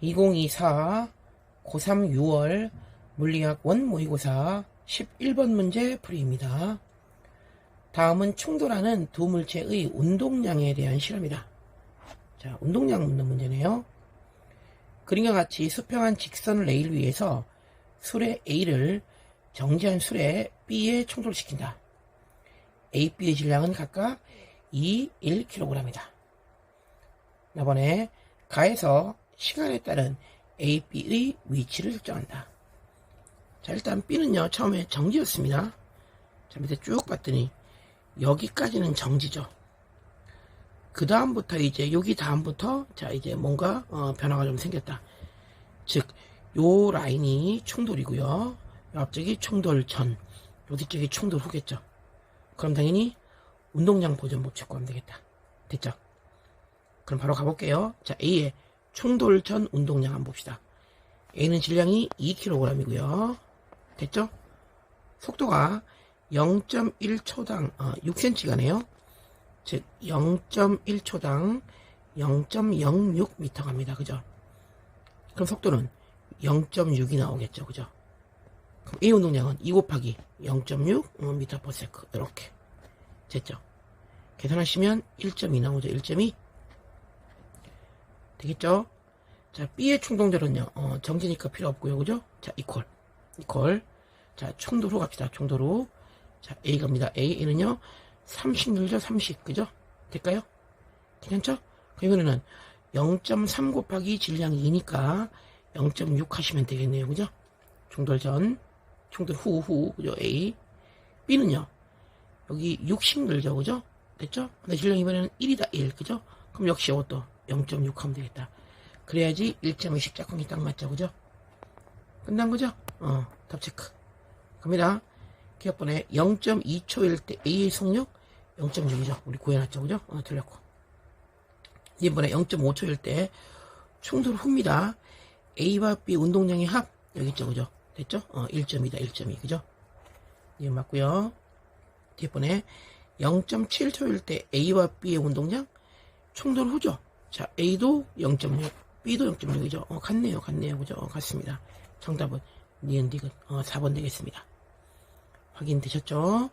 2024 고3 6월 물리학 원 모의고사 11번 문제 풀이입니다. 다음은 충돌하는 두 물체의 운동량에 대한 실험이다. 자, 운동량 묻는 문제네요. 그림과 같이 수평한 직선 레일 위에서 수레 A를 정지한 수레 B에 충돌시킨다. A, B의 질량은 각각 2, 1kg이다. 이번에 가에서 시간에 따른 A, B의 위치를 설정한다. 자, 일단 B는요, 처음에 정지였습니다. 자, 밑에 쭉 봤더니, 여기까지는 정지죠. 그 다음부터 이제, 여기 다음부터, 자, 이제 뭔가, 어, 변화가 좀 생겼다. 즉, 요 라인이 충돌이고요. 요 앞쪽이 충돌 전, 요 뒤쪽이 충돌 후겠죠. 그럼 당연히, 운동량 보존법 체크하면 되겠다. 됐죠? 그럼 바로 가볼게요. 자, A의 충돌 전 운동량 한번 봅시다. A는 질량이 2kg이고요. 됐죠? 속도가 0.1초당 어, 6cm가네요. 즉 0.1초당 0.06m 갑니다. 그죠? 그럼 속도는 0.6이 나오겠죠. 그죠? 그럼 A 운동량은 2 곱하기 0.6 m per s 이렇게 됐죠? 계산하시면 1.2 나오죠. 1.2 되겠죠? 자, B의 충동절은요, 어, 정지니까 필요 없고요. 그죠? 자, 이퀄. 이퀄. 자, 충돌 후 갑시다. 충돌 후. 자, A 갑니다. A, A는요, 30 늘죠? 30. 그죠? 될까요? 괜찮죠? 그러면은 0.3 곱하기 질량 2니까 0.6 하시면 되겠네요. 그죠? 충돌 전, 충돌 후, 후. 그죠? A. B는요, 여기 60 늘죠? 그죠? 됐죠? 근데 질량 이번에는 1이다. 1. 그죠? 그럼 역시 이것도 0.6 하면 되겠다. 그래야지 1.20 짝꿍이 딱 맞죠, 그죠? 끝난 거죠? 어, 답 체크. 갑니다. 기억번에 0.2초일 때 A의 속력 0.6이죠. 우리 구해놨죠, 그죠? 어, 틀렸고. 이번에 0.5초일 때 충돌 후입니다. A와 B 운동량의 합, 여기 있죠, 그죠? 됐죠? 어, 1.2다, 1.2, 그죠? 이 맞고요. 뒷번에 0.7초일 때 A와 B의 운동량 충돌 후죠. 자, A도 0.6, B도 0.6이죠. 어, 같네요, 같네요. 그죠? 어, 같습니다. 정답은 니은 디귿 어, 4번 되겠습니다. 확인되셨죠?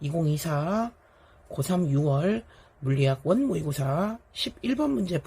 2024 고3 6월 물리학 원 모의고사 11번 문제 풀이